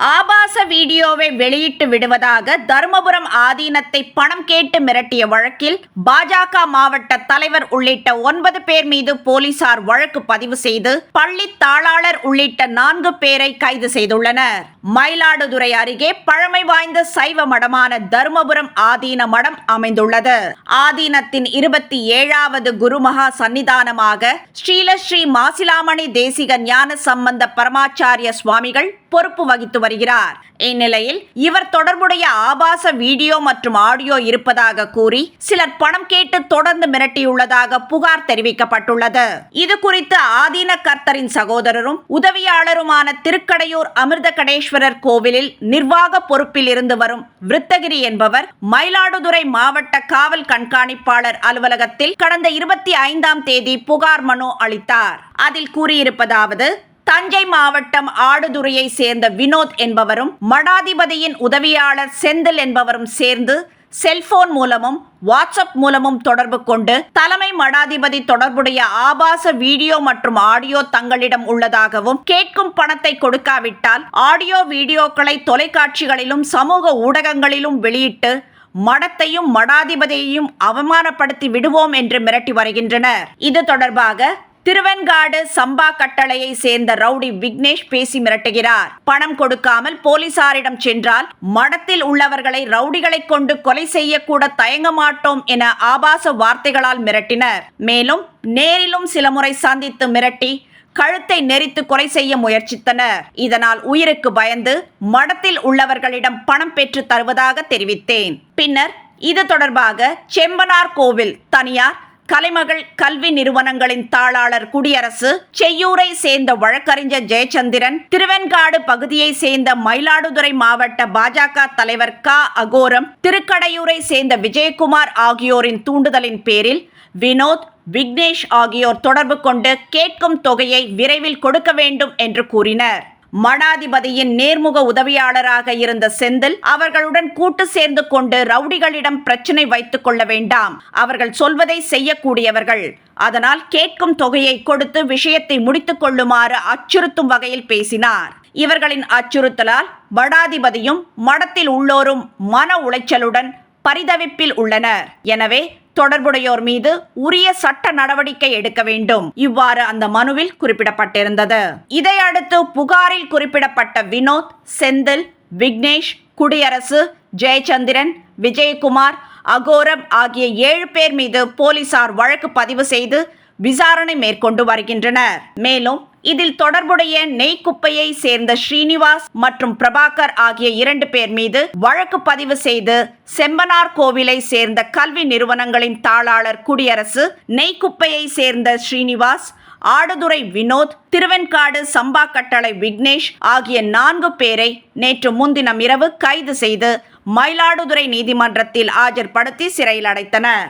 ஆபாச வீடியோவை வெளியிட்டு விடுவதாக தருமபுரம் ஆதீனத்தை பணம் கேட்டு மிரட்டிய வழக்கில் பாஜக மாவட்ட தலைவர் உள்ளிட்ட ஒன்பது பேர் மீது போலீசார் வழக்கு பதிவு செய்து பள்ளி தாளாளர் உள்ளிட்ட நான்கு பேரை கைது செய்துள்ளனர். மயிலாடுதுறை அருகே பழமை வாய்ந்த சைவ மடமான தருமபுரம் ஆதீன மடம் அமைந்துள்ளது. ஆதீனத்தின் இருபத்தி ஏழாவது குருமகா சன்னிதானமாக ஸ்ரீலஸ்ரீ மாசிலாமணி தேசிக ஞான சம்பந்த பரமாச்சாரிய சுவாமிகள் பொறுப்பு வகித்து வருகிறார். இந்நிலையில் இவர் தொடர்புடைய ஆபாச வீடியோ மற்றும் ஆடியோ இருப்பதாக கூறி சிலர் பணம் கேட்டு தொடர்ந்து மிரட்டியுள்ளதாக புகார் தெரிவிக்கப்பட்டுள்ளது. இது குறித்து ஆதீன கர்த்தரின் சகோதரரும் உதவியாளருமான திருக்கடையூர் அமிர்த கடேஸ்வரர் கோவிலில் நிர்வாக பொறுப்பில் இருந்து வரும் விருத்தகிரி என்பவர் மயிலாடுதுறை மாவட்ட காவல் கண்காணிப்பாளர் அலுவலகத்தில் கடந்த இருபத்தி ஐந்தாம் தேதி புகார் மனு அளித்தார். அதில் கூறியிருப்பதாவது தஞ்சை மாவட்டம் ஆடுதுறையை சேர்ந்த வினோத் என்பவரும் மடாதிபதியின் உதவியாளர் செந்தில் என்பவரும் சேர்ந்து செல்போன் மூலமும் வாட்ஸ்அப் மூலமும் தொடர்பு கொண்டு தலைமை மடாதிபதி தொடர்புடைய ஆபாச வீடியோ மற்றும் ஆடியோ தங்களிடம் உள்ளதாகவும் கேட்கும் பணத்தை கொடுக்காவிட்டால் ஆடியோ வீடியோக்களை தொலைக்காட்சிகளிலும் சமூக ஊடகங்களிலும் வெளியிட்டு மடத்தையும் மடாதிபதியையும் அவமானப்படுத்தி விடுவோம் என்று மிரட்டி வருகின்றனர். இது தொடர்பாக திருவெண்காடு சம்பா கட்டளையை சேர்ந்த ரவுடி விக்னேஷ் பேசி மிரட்டுகிறார். பணம் கொடுக்காமல் போலீசாரிடம் சென்றால் மடத்தில் உள்ளவர்களை ரவுடிகளை கொண்டு கொலை செய்யக்கூட தயங்க மாட்டோம் என ஆபாச வார்த்தைகளால் மிரட்டினர். மேலும் நேரிலும் சில முறை சந்தித்து மிரட்டி கழுத்தை நெரித்து கொலை செய்ய முயற்சித்தனர். இதனால் உயிருக்கு பயந்து மடத்தில் உள்ளவர்களிடம் பணம் பெற்று தருவதாக தெரிவித்தேன். பின்னர் இது தொடர்பாக செம்பனார் கோவில் தனியார் கலைமகள் கல்வி நிறுவனங்களின் தாளாளர் குடியரசு செய்யூரை சேர்ந்த வழக்கறிஞர் ஜெயச்சந்திரன் திருவெண்காடு பகுதியை சேர்ந்த மயிலாடுதுறை மாவட்ட பாஜக தலைவர் க. அகோரம் திருக்கடையூரை சேர்ந்த விஜயகுமார் ஆகியோரின் தூண்டுதலின் பேரில் வினோத் விக்னேஷ் ஆகியோர் தொடர்பு கொண்டு கேட்கும் தொகையை விரைவில் கொடுக்க வேண்டும் என்று கூறினர். மடாதிபதியின் நேர்முக உதவியாளராக இருந்த செந்தில் அவர்களுடன் கூட்டு சேர்ந்து கொண்டு ரவுடிகளிடம் பிரச்சனை வைத்துக் கொள்ள வேண்டாம். அவர்கள் சொல்வதை செய்யக்கூடியவர்கள். அதனால் கேட்கும் தொகையை கொடுத்து விஷயத்தை முடித்துக் கொள்ளுமாறு அச்சுறுத்தும் வகையில் பேசினார். இவர்களின் அச்சுறுத்தலால் மடாதிபதியும் மடத்தில் உள்ளோரும் மன உளைச்சலுடன் பரிதவிப்பில் உள்ளனர். எனவே தொடர்புடையோர் மீது உரிய சட்ட நடவடிக்கை எடுக்க வேண்டும். இவ்வாறு அந்த மனுவில் குறிப்பிடப்பட்டிருந்தது. இதையடுத்து புகாரில் குறிப்பிடப்பட்ட வினோத் செந்தில் விக்னேஷ் குடியரசு ஜெயச்சந்திரன் விஜயகுமார் அகோரம் ஆகிய ஏழு பேர் மீது போலீசார் வழக்கு பதிவு செய்து விசாரணை மேற்கொண்டு வருகின்றனர். மேலும் இதில் தொடர்புடைய நெய்க்குப்பையை சேர்ந்த ஸ்ரீனிவாஸ் மற்றும் பிரபாகர் ஆகிய இரண்டு பேர் மீது வழக்கு பதிவு செய்து செம்பனார் கோவிலை சேர்ந்த கல்வி நிறுவனங்களின் தாளாளர் குடியரசு நெய்க்குப்பையை சேர்ந்த ஸ்ரீனிவாஸ் ஆடுதுறை வினோத் திருவெண்காடு சம்பா கட்டளை விக்னேஷ் ஆகிய நான்கு பேரை நேற்று முன்தினம் இரவு கைது செய்து மயிலாடுதுறை நீதிமன்றத்தில் ஆஜர்படுத்தி சிறையில் அடைத்தனர்.